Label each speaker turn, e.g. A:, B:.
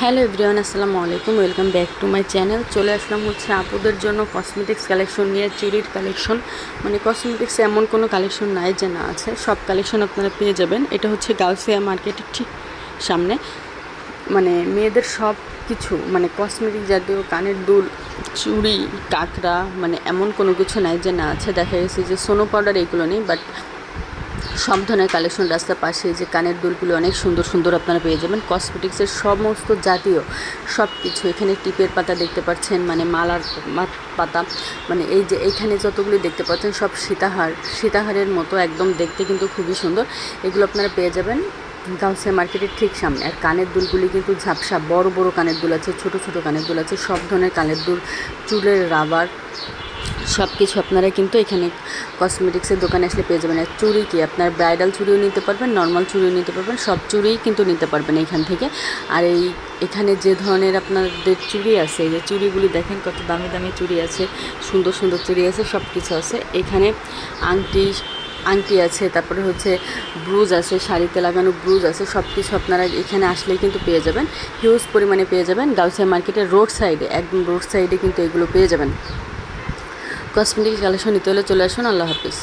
A: Hello everyone, আসসালামু আলাইকুম, welcome back to my channel. চলে আসলাম হচ্ছে আপুদের জন্য কসমেটিক্স কালেকশন নিয়ে, চুরির কালেকশন মানে কসমেটিক্স এমন কোনো কালেকশন নাই যে না আছে, সব কালেকশন আপনারা পেয়ে যাবেন। এটা হচ্ছে গাউসিয়া মার্কেটের ঠিক সামনে। মানে মেয়েদের সব কিছু মানে কসমেটিক জাতীয় কানের দুল, চুড়ি, কাঁকড়া মানে এমন কোনো কিছু নাই যে না আছে। দেখা গেছে যে সোনো পাউডার এগুলো নেই বাট সব ধরনের কালেকশন রাস্তার পাশে যে কানের দুলগুলো অনেক সুন্দর সুন্দর আপনারা পেয়ে যাবেন। কসমেটিক্সের সমস্ত জাতীয় সব কিছু এখানে টিপের পাতা দেখতে পাচ্ছেন মানে মালার পাতা মানে এই যে এইখানে যতগুলি দেখতে পাচ্ছেন সব সীতাহার, সীতাহারের মতো একদম দেখতে কিন্তু খুবই সুন্দর। এগুলো আপনারা পেয়ে যাবেন গাউসিয়া মার্কেটের ঠিক সামনে। আর কানের দুলগুলি কিন্তু ঝাপসা, বড় বড় কানের দুল আছে, ছোট ছোট কানের দুল আছে, সব ধরনের কানের দুল, চুলের রাবার সব কিছু আপনারা কিন্তু এখানে কসমেটিক্সের দোকানে আসলে পেয়ে যাবেন। আর চুড়ি কি? আপনার ব্রাইডাল চুড়িও নিতে পারবেন নর্মাল চুড়িও নিতে পারবেন, সব চুড়িই কিন্তু নিতে পারবেন এখান থেকে। আর এই এখানে যে ধরনের আপনাদের চুড়ি আছে যে চুড়িগুলি দেখেন কত দামি দামি চুড়ি আছে, সুন্দর সুন্দর চুড়ি আছে সব কিছু আছে। এখানে আংটি আংটি আছে, তারপরে হচ্ছে ব্রুজ আছে, শাড়িতে লাগানো ব্রুজ আছে সব কিছু আপনারা এখানে আসলেই কিন্তু পেয়ে যাবেন। হিউজ পরিমাণে পেয়ে যাবেন। গাউসিয়া মার্কেটের রোড সাইডে, একদম রোড সাইডে কিন্তু এগুলো পেয়ে যাবেন। কসমেটিক কালেকশন নিতে হলে চলে আসুন আল্লাহ হাফিজ।